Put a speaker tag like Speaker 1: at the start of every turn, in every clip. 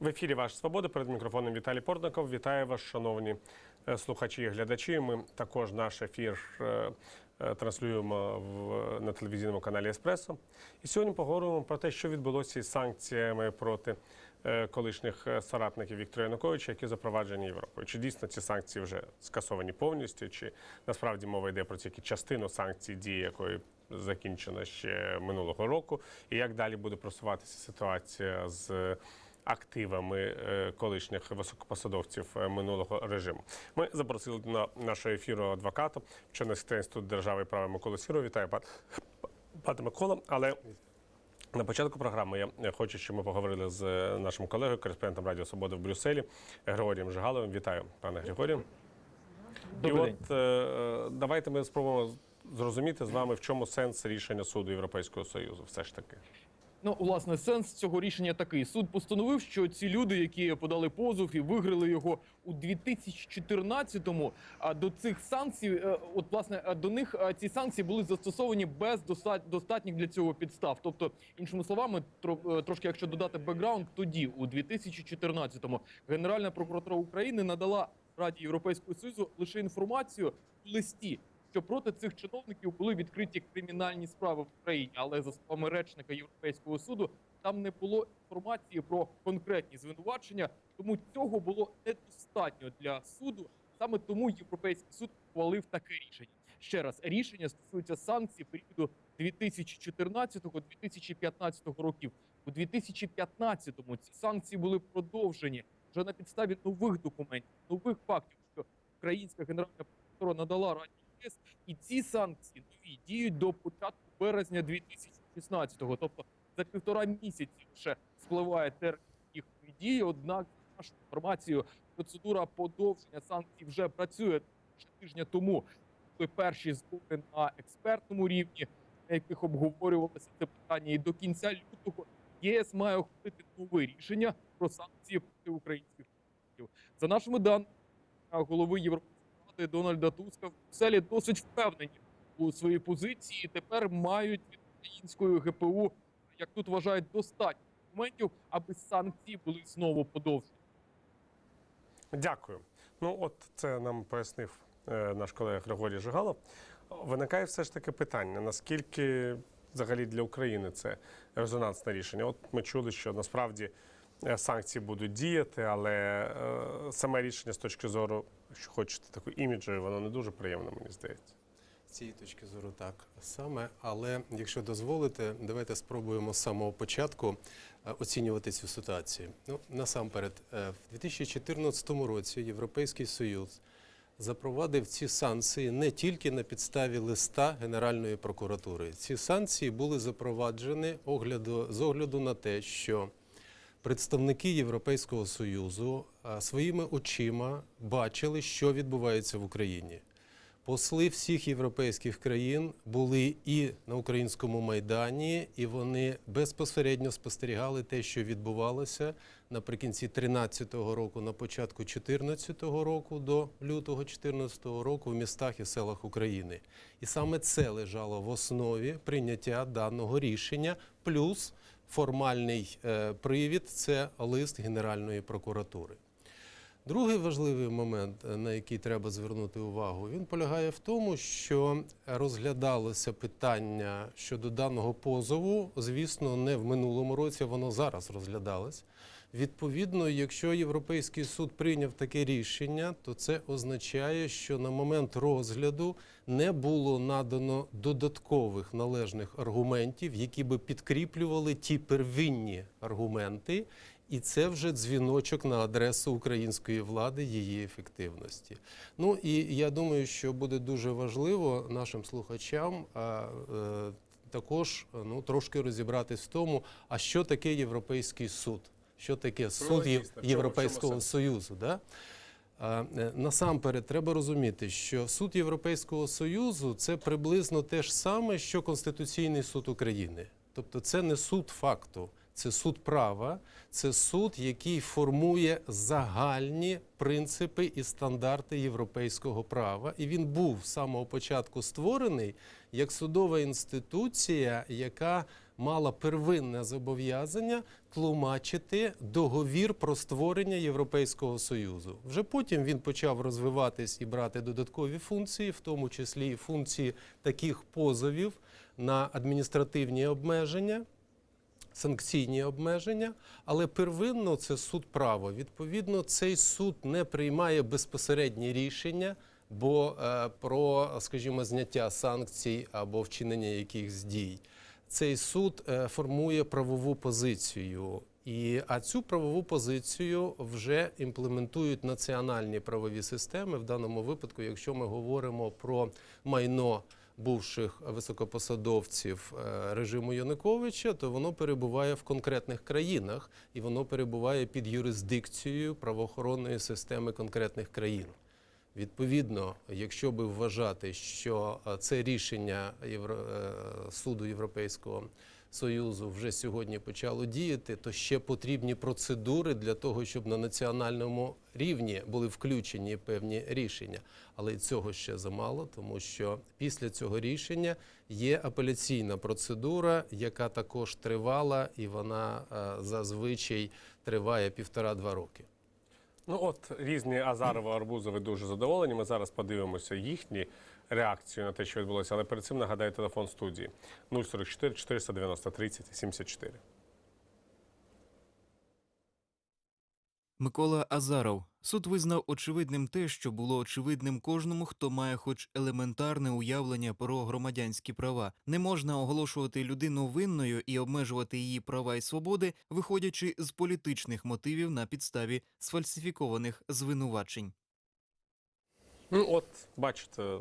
Speaker 1: В ефірі Ваша Свобода перед мікрофоном Віталій Портников. Вітаю вас, шановні е, слухачі і глядачі. Ми також наш ефір е, е, транслюємо в, на телевізійному каналі Еспресо. І сьогодні поговоримо про те, що відбулося із санкціями проти колишніх соратників Віктора Януковича, які запроваджені Європою. Чи дійсно ці санкції вже скасовані повністю, чи насправді мова йде про тільки частину санкцій, дії якої закінчена ще минулого року, і як далі буде просуватися ситуація з активами е, колишніх високопосадовців е, минулого режиму. Ми запросили на нашого ефіру адвоката, Чернівський інститут держави і права Миколи Сірова. Вітаю, пан- пане Микола. Але на початку програми я хочу, щоб ми поговорили з е, нашим колегою, кореспондентом Радіо Свобода в Брюсселі Григорієм Жигаловим. Вітаю, пане Григорію.
Speaker 2: Добрий
Speaker 1: і от е, давайте ми спробуємо зрозуміти з вами, в чому сенс рішення суду Європейського Союзу, все ж таки.
Speaker 2: Ну, власне, сенс цього рішення такий: суд постановив, що ці люди, які подали позов і виграли його у 2014-му, а до цих санкцій, е, от власне е, до них е, ці санкції були застосовані без достатніх для цього підстав. Тобто, іншими словами, тро- трошки, якщо додати бекграунд, тоді у 2014-му Генеральна прокуратура України надала Раді Європейського Союзу лише інформацію в листі. Що проти цих чиновників були відкриті кримінальні справи в Україні, але за словами речника Європейського суду, там не було інформації про конкретні звинувачення, тому цього було недостатньо для суду. Саме тому Європейський суд ухвалив таке рішення. Ще раз рішення стосується санкцій періоду 2014-2015 років. У 2015-му ці санкції були продовжені вже на підставі нових документів, нових фактів, що українська генеральна прокуратура надала Раді ЄС, і ці санкції нові діють до початку березня 2016-го. Тобто за півтора місяці ще спливає термін їхньої дії. Однак, нашу інформацію, процедура подовження санкцій вже працює ще тижня тому. Перші збори на експертному рівні, на яких обговорювалося це питання, і до кінця лютого ЄС має ухвалити нове рішення про санкції проти українських. За нашими даними голови Європейської ради Дональда Туска в Брюсселі досить впевнені у своїй позиції. і Тепер мають від української ГПУ, як тут вважають, достатньо документів, аби санкції були знову подовжені.
Speaker 1: Дякую. Ну, от це нам пояснив е, наш колега Григорій Жигалов. Виникає все ж таки питання: наскільки взагалі для України це резонансне рішення? От ми чули, що насправді е, санкції будуть діяти, але е, саме рішення з точки зору, якщо хочете, такої іміджової, воно не дуже приємно, мені здається.
Speaker 3: З цієї точки зору так саме, але якщо дозволите, давайте спробуємо з самого початку е, оцінювати цю ситуацію. Ну насамперед, е, в 2014 році Європейський Союз запровадив ці санкції не тільки на підставі листа Генеральної прокуратури. Ці санкції були запроваджені з огляду на те, що представники Європейського Союзу своїми очима бачили, що відбувається в Україні. Посли всіх європейських країн були і на українському майдані, і вони безпосередньо спостерігали те, що відбувалося наприкінці 2013 року, на початку 2014 року до лютого 2014 року в містах і селах України. І саме це лежало в основі прийняття даного рішення, плюс формальний е, привід це лист Генеральної прокуратури. Другий важливий момент, е, на який треба звернути увагу, він полягає в тому, що розглядалося питання щодо даного позову, звісно, не в минулому році, воно зараз розглядалось. Відповідно, якщо Європейський суд прийняв таке рішення, то це означає, що на момент розгляду не було надано додаткових належних аргументів, які би підкріплювали ті первинні аргументи, і це вже дзвіночок на адресу української влади, її ефективності. Ну і я думаю, що буде дуже важливо нашим слухачам. а, е, Також ну трошки розібратись в тому, а що таке Європейський суд, що таке суд Європейського? Союзу. Да? Е, Насамперед, треба розуміти, що суд Європейського Союзу це приблизно те ж саме, що Конституційний суд України. Тобто, це не суд факту, це суд права, це суд, який формує загальні принципи і стандарти європейського права. І він був з самого початку створений як судова інституція, яка мала первинне зобов'язання тлумачити договір про створення Європейського Союзу. Вже потім він почав розвиватись і брати додаткові функції, в тому числі і функції таких позовів на адміністративні обмеження санкційні обмеження, але первинно це суд права. Відповідно, цей суд не приймає безпосередні рішення, бо е, про, скажімо, зняття санкцій або вчинення якихось дій. Цей суд е, формує правову позицію. І, а цю правову позицію вже імплементують національні правові системи. В даному випадку, якщо ми говоримо про майно бувших високопосадовців е, режиму Януковича, то воно перебуває в конкретних країнах і воно перебуває під юрисдикцією правоохоронної системи конкретних країн. Відповідно, якщо би вважати, що е, це рішення е, суду Європейського Союзу вже сьогодні почало діяти, то ще потрібні процедури для того, щоб на національному рівні були включені певні рішення. Але й цього ще замало, тому що після цього рішення є апеляційна процедура, яка також тривала, і вона е, зазвичай триває півтора-два роки.
Speaker 1: Ну от різні Азарова Арбузови дуже задоволені. Ми зараз подивимося їхні реакцію на те, що відбулося. Але перед цим нагадаю телефон студії 044 490 30 74.
Speaker 4: Микола Азаров. Суд визнав очевидним те, що було очевидним кожному, хто має хоч елементарне уявлення про громадянські права. Не можна оголошувати людину винною і обмежувати її права і свободи, виходячи з політичних мотивів на підставі сфальсифікованих звинувачень.
Speaker 1: Ну от бачите,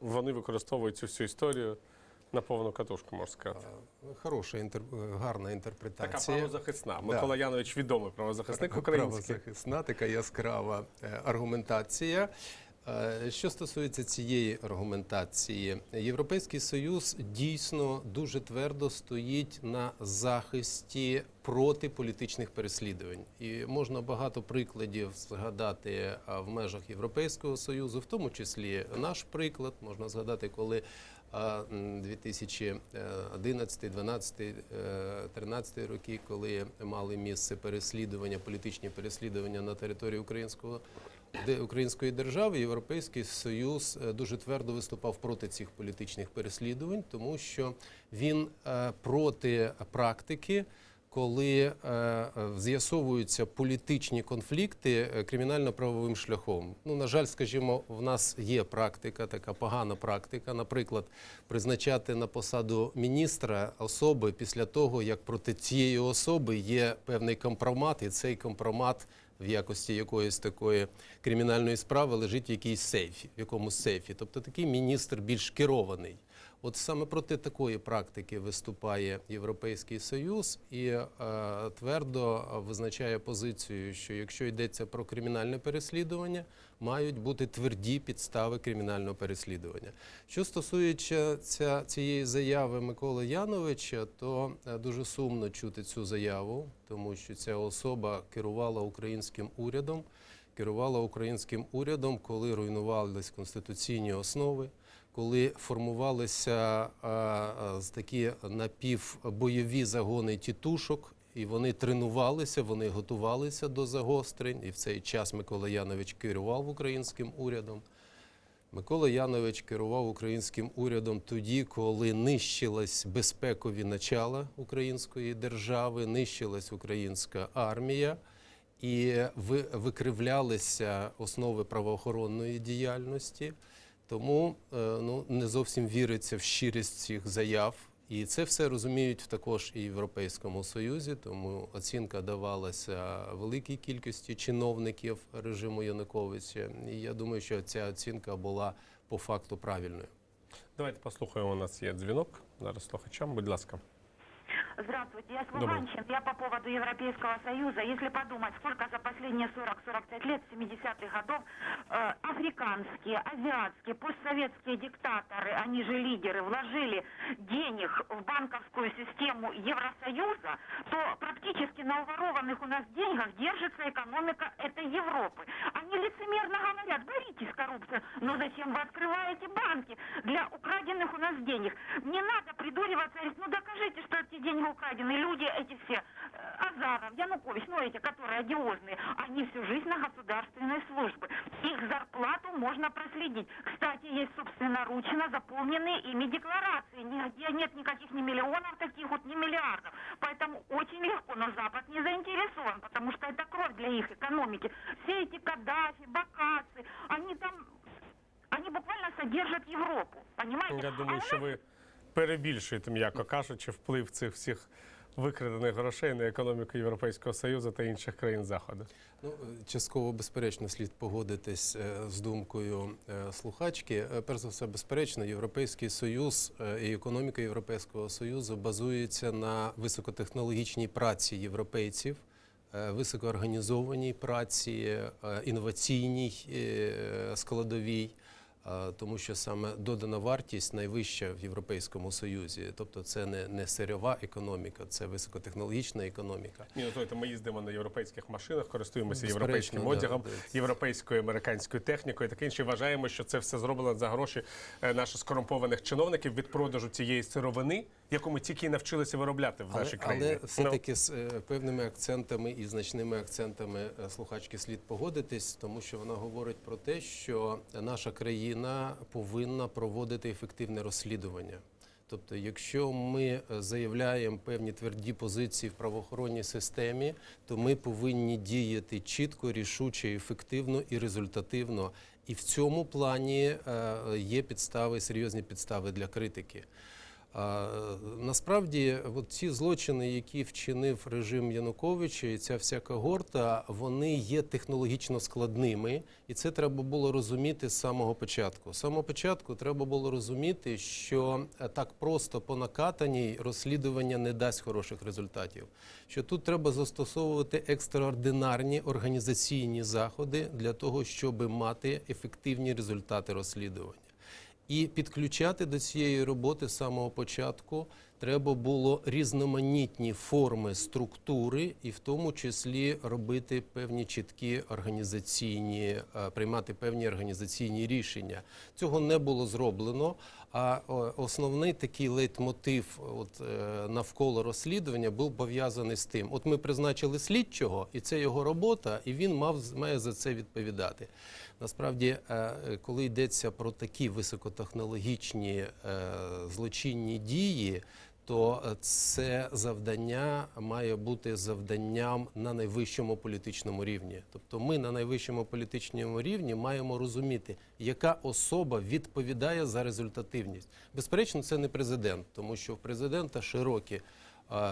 Speaker 1: вони використовують цю всю історію на повну катушку, можна сказати.
Speaker 3: Хороша інтер... гарна
Speaker 1: Така
Speaker 3: інтерпретація.
Speaker 1: правозахисна. Микола Янович відомий правозахисник український.
Speaker 3: Правозахисна, така яскрава е, аргументація. Е, Що стосується цієї аргументації, Європейський Союз дійсно дуже твердо стоїть на захисті проти політичних переслідувань, і можна багато прикладів згадати в межах Європейського союзу, в тому числі наш приклад. Можна згадати, коли а, м, 2011, 12, 13 роки, коли мали місце переслідування, політичні переслідування на території українського української держави, Європейський Союз е, дуже твердо виступав проти цих політичних переслідувань, тому що він е, проти практики. Коли е, з'ясовуються політичні конфлікти е, кримінально-правовим шляхом, ну на жаль, скажімо, в нас є практика, така погана практика, наприклад, призначати на посаду міністра особи після того, як проти цієї особи є певний компромат, і цей компромат в якості якоїсь такої кримінальної справи лежить в якійсь сейфі, в якомусь сейфі. Тобто такий міністр більш керований. От саме проти такої практики виступає Європейський Союз і е, твердо визначає позицію, що якщо йдеться про кримінальне переслідування, мають бути тверді підстави кримінального переслідування. Що стосується цієї заяви Миколи Яновича, то е, дуже сумно чути цю заяву, тому що ця особа керувала українським урядом, керувала українським урядом, коли руйнувались конституційні основи коли формувалися такі напівбойові загони тітушок, і вони тренувалися, вони готувалися до загострень. І в цей час Микола Янович керував українським урядом. Микола Янович керував українським урядом тоді, коли нищились безпекові начала української держави, нищилась українська армія і ви- викривлялися основи правоохоронної діяльності. Тому е, ну, не зовсім віриться в щирість цих заяв. І це все розуміють також і в Європейському Союзі, тому оцінка давалася великій кількості чиновників режиму Януковича. І я думаю, що ця оцінка була по факту правильною.
Speaker 1: Давайте послухаємо. У нас є дзвінок зараз слухачам. Будь ласка.
Speaker 5: Здравствуйте, я с. Луганщин. Я по поводу Европейского Союза. Если подумать, сколько за последние 40-45 лет, 70-х годов, э, африканские, азиатские, постсоветские диктаторы, они же лидеры, вложили денег в банковскую систему Евросоюза, то практически на уворованных у нас деньгах держится экономика этой Европы. Они лицемерно говорят, боритесь с коррупцией, но зачем вы открываете банки для украденных у нас денег? Не надо придуриваться, говорить, ну докажите, что эти деньги украдены. Люди эти все, э, Азаров, Янукович, ну эти, которые одиозные, они всю жизнь на государственной службе. Их зарплату можно проследить. Кстати, есть собственноручно заполненные ими декларации. Нигде нет никаких ни миллионов таких вот, ни миллиардов. Поэтому очень легко, но Запад не заинтересован, потому что это кровь для их экономики. Все эти Каддафи, Бакасы, они там, они буквально содержат Европу. Понимаете?
Speaker 1: Я
Speaker 5: А
Speaker 1: думаю,
Speaker 5: у
Speaker 1: що ви перебільшуєте, м'яко кажучи, вплив цих всіх викрадених грошей на економіку Європейського Союзу та інших країн Заходу.
Speaker 3: Ну, е, частково, безперечно, слід погодитись е, з думкою е, слухачки. Перш за все, безперечно, Європейський Союз і економіка Європейського Союзу базується на високотехнологічній праці європейців, високоорганізованій праці, інноваційній складовій. Тому що саме додана вартість найвища в Європейському Союзі, тобто це не, не сирьова економіка, це високотехнологічна економіка.
Speaker 1: Ні, ну слухайте, ми їздимо на європейських машинах, користуємося
Speaker 3: Безперечно,
Speaker 1: європейським одягом,
Speaker 3: да.
Speaker 1: європейською американською технікою. Таке інше вважаємо, що це все зроблено за гроші е, наших скорумпованих чиновників від продажу цієї сировини, яку ми тільки й навчилися виробляти в
Speaker 3: Але,
Speaker 1: нашій країні.
Speaker 3: але
Speaker 1: Ну,
Speaker 3: все-таки з е, певними акцентами і значними акцентами е, слухачки слід погодитись, тому що вона говорить про те, що наша країна повинна проводити ефективне розслідування. Тобто, якщо ми е, заявляємо певні тверді позиції в правоохоронній системі, то ми повинні діяти чітко, рішуче, ефективно і результативно. І в цьому плані е, є підстави, серйозні підстави для критики. А, насправді, от ці злочини, які вчинив режим Януковича, і ця вся когорта, вони є технологічно складними, і це треба було розуміти з самого початку. З самого початку треба було розуміти, що е, так просто по накатаній розслідування не дасть хороших результатів. Що тут треба застосовувати екстраординарні організаційні заходи для того, щоб мати ефективні результати розслідування. І підключати до цієї роботи з самого початку треба було різноманітні форми структури, і в тому числі робити певні чіткі організаційні, е, приймати певні організаційні рішення. Цього не було зроблено. А основний такий лейтмотив от, е, навколо розслідування був пов'язаний з тим: от ми призначили слідчого, і це його робота, і він мав має за це відповідати. Насправді, е, коли йдеться про такі високотехнологічні е, злочинні дії, то е, це завдання має бути завданням на найвищому політичному рівні. Тобто, ми на найвищому політичному рівні маємо розуміти, яка особа відповідає за результативність. Безперечно, це не президент, тому що в президента широкі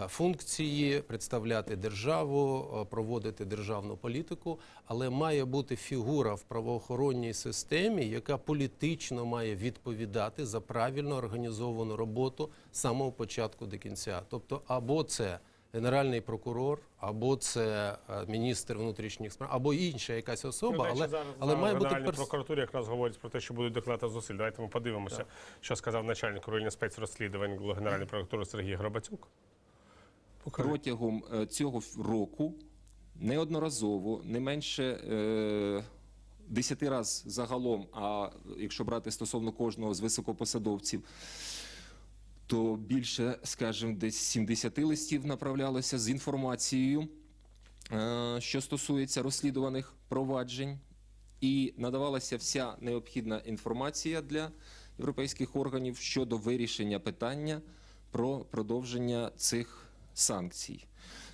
Speaker 3: функції представляти державу, е, проводити державну політику, але має бути фігура в правоохоронній системі, яка політично має відповідати за правильно організовану роботу з самого початку до кінця. Тобто, або це генеральний прокурор, або це е, міністр внутрішніх справ, або інша якась
Speaker 1: Ну,
Speaker 3: особа,
Speaker 1: до
Speaker 3: але,
Speaker 1: зараз
Speaker 3: але має бути перс...
Speaker 1: прокуратурі якраз говорять про те, що будуть докладати зусиль. Давайте ми подивимося, що сказав начальник управління спецрозслідувань Генеральної прокуратури Сергій Гробацюк.
Speaker 6: Протягом е, цього року неодноразово, не менше е, 10 разів загалом, а якщо брати стосовно кожного з високопосадовців, то більше, скажімо, десь 70 листів направлялося з інформацією, е, що стосується розслідуваних проваджень, і надавалася вся необхідна інформація для європейських органів щодо вирішення питання про продовження цих санкцій.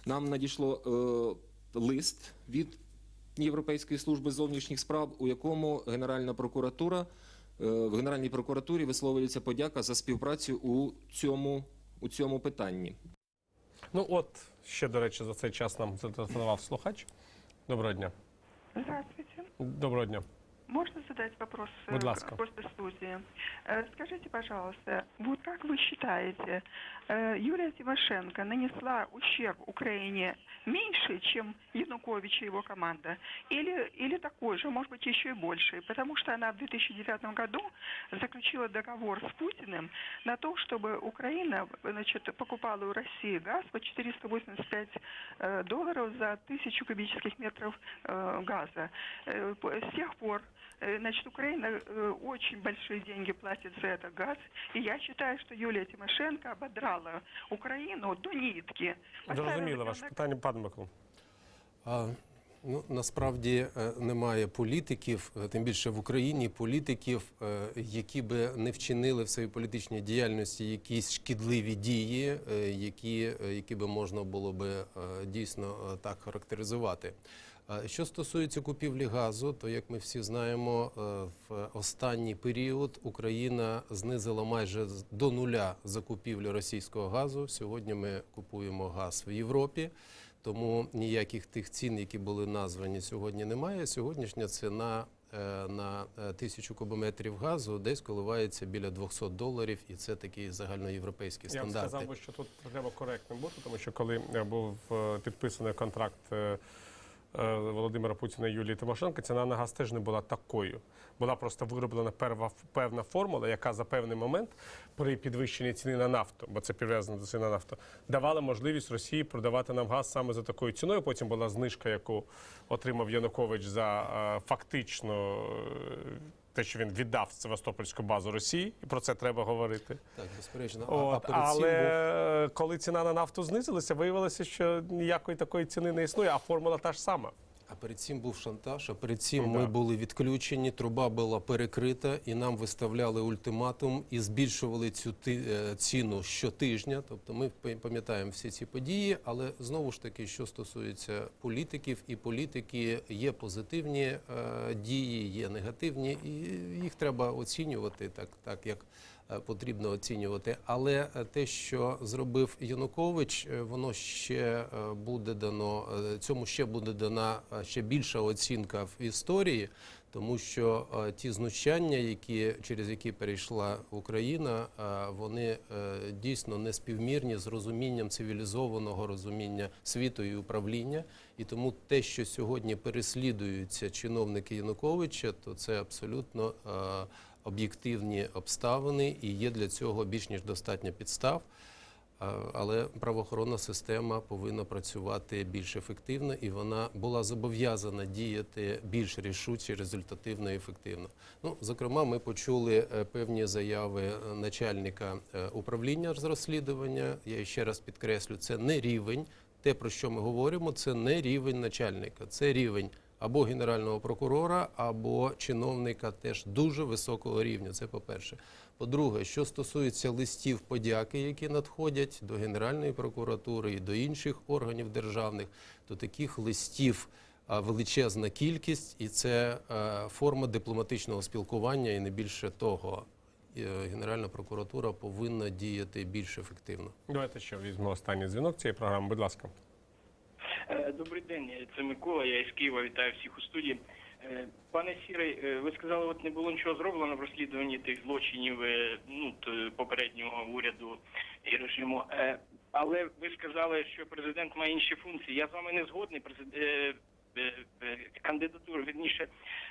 Speaker 6: Нам надійшло е, лист від Європейської служби зовнішніх справ, у якому Генеральна прокуратура е, в Генеральній прокуратурі висловлюється подяка за співпрацю у цьому, у цьому питанні.
Speaker 1: Ну от ще, до речі, за цей час нам зателефонував слухач. Доброго дня.
Speaker 7: Здравствуйте.
Speaker 1: Доброго дня.
Speaker 7: Можно задать вопрос э,
Speaker 1: Будь ласка.
Speaker 7: к гостю студии? Э, Скажите, пожалуйста, вот как вы считаете, э, Юлия Тимошенко нанесла ущерб Украине меньше, чем Янукович и его команда? Или, или такой же, может быть, еще и больше? Потому что она в 2009 году заключила договор с Путиным на то, чтобы Украина значит, покупала у России газ по 485 э, долларов за тысячу кубических метров э, газа. Э, С тех пор Э, Значит, Украина э, очень большие деньги платит за этот газ. И я считаю, что Юлия Тимошенко ободрала Украину до нитки.
Speaker 1: Зрозуміло
Speaker 7: на-
Speaker 1: ваше питання, пане Миколо.
Speaker 3: А, ну, насправді е, немає політиків, е, тим більше в Україні політиків, е, які би не вчинили в своїй політичній діяльності якісь шкідливі дії, які, які би можна було би дійсно так характеризувати. Що стосується купівлі газу, то як ми всі знаємо, е, в останній період Україна знизила майже до нуля закупівлю російського газу. Сьогодні ми купуємо газ в Європі. Тому ніяких тих цін, які були названі сьогодні, немає. Сьогоднішня ціна е, на е, тисячу кубометрів газу десь коливається біля 200 доларів, і це такі загальноєвропейські
Speaker 1: Я б сказав що тут треба коректним бути, тому що коли був підписаний контракт Володимира Путіна і Юлії Тимошенко, ціна на газ теж не була такою. Була просто вироблена певна формула, яка за певний момент при підвищенні ціни на нафту, бо це прив'язано до ціни на нафту, давала можливість Росії продавати нам газ саме за такою ціною. Потім була знижка, яку отримав Янукович за е, фактично. Те, що він віддав Севастопольську базу Росії, і про це треба говорити.
Speaker 3: Так, безперечно. А- а
Speaker 1: От, але
Speaker 3: був-
Speaker 1: коли ціна на нафту знизилася, виявилося, що ніякої такої ціни не існує, а формула та ж сама.
Speaker 3: А перед цим був шантаж. А перед цим
Speaker 1: Ну,
Speaker 3: ми
Speaker 1: да.
Speaker 3: були відключені, труба була перекрита, і нам виставляли ультиматум і збільшували цю е, ціну щотижня. Тобто ми пам- пам'ятаємо всі ці події. Але знову ж таки, що стосується політиків, і політики є позитивні е, дії, є негативні, і їх треба оцінювати так, так як. Е, Потрібно оцінювати, але е, те, що зробив Янукович, е, воно ще буде дано цьому ще буде дана ще більша оцінка в історії, тому що ті знущання, які через які перейшла Україна, вони дійсно не співмірні з розумінням цивілізованого розуміння світу і управління. І тому те, що сьогодні переслідуються чиновники Януковича, то це абсолютно об'єктивні обставини і є для цього більш ніж достатньо підстав. Але правоохоронна система повинна працювати більш ефективно, і вона була зобов'язана діяти більш рішуче, результативно і ефективно. Ну, зокрема, ми почули е, певні заяви е, начальника е, управління з розслідування. Я ще раз підкреслю, це не рівень. Те, про що ми говоримо, це не рівень начальника, це рівень або генерального прокурора, або чиновника теж дуже високого рівня. Це по-перше. По-друге, що стосується листів подяки, які надходять до Генеральної прокуратури і до інших органів державних, то таких листів величезна кількість, і це е, форма дипломатичного спілкування, і не більше того. Е, Генеральна прокуратура повинна діяти більш ефективно.
Speaker 1: Давайте ще візьмемо останній дзвінок цієї програми. Будь ласка.
Speaker 8: Е, Добрий день, це Микола. Я із Києва вітаю всіх у студії. Е, Пане Сірий, е, ви сказали, от не було нічого зроблено в розслідуванні тих злочинів е, ну, попереднього уряду і режиму. Е, Але ви сказали, що президент має інші функції. Я з вами не згодний. Президент кандидатура, вірніше,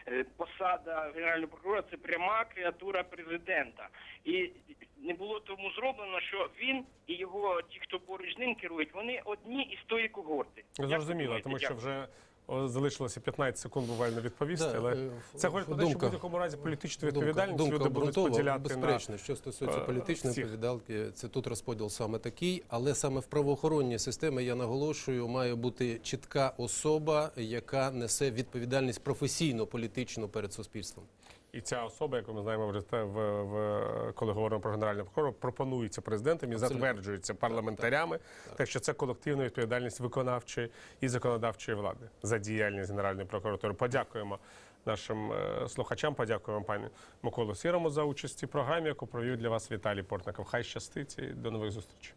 Speaker 8: е, посада генерального прокурора це пряма креатура президента. І не було тому зроблено, що він і його ті, хто поруч з ним керують, вони одні із тої когорти.
Speaker 1: Зрозуміло,
Speaker 8: думаєте?
Speaker 1: тому що вже залишилося 15 секунд буквально відповісти,
Speaker 3: Да,
Speaker 1: але
Speaker 3: е,
Speaker 1: це говорить про те, що в будь-якому разі політичну відповідальність
Speaker 3: думка
Speaker 1: люди будуть поділяти на
Speaker 3: безперечно. Що стосується
Speaker 1: е,
Speaker 3: політичної
Speaker 1: всіх.
Speaker 3: відповідальності, це тут розподіл саме такий, але саме в правоохоронній системі я наголошую, має бути чітка особа, яка несе відповідальність професійно політичну перед суспільством.
Speaker 1: І ця особа, яку ми знаємо вже в, в коли говоримо про генерального прокурора, пропонується президентом і
Speaker 3: Абсолютно.
Speaker 1: затверджується парламентарями. Так, що це колективна відповідальність виконавчої і законодавчої влади за діяльність генеральної прокуратури. Подякуємо нашим е, слухачам. Подякуємо пані Миколу Сірому за участь у програмі, яку провів для вас Віталій Портников. Хай щастить і до нових зустрічей.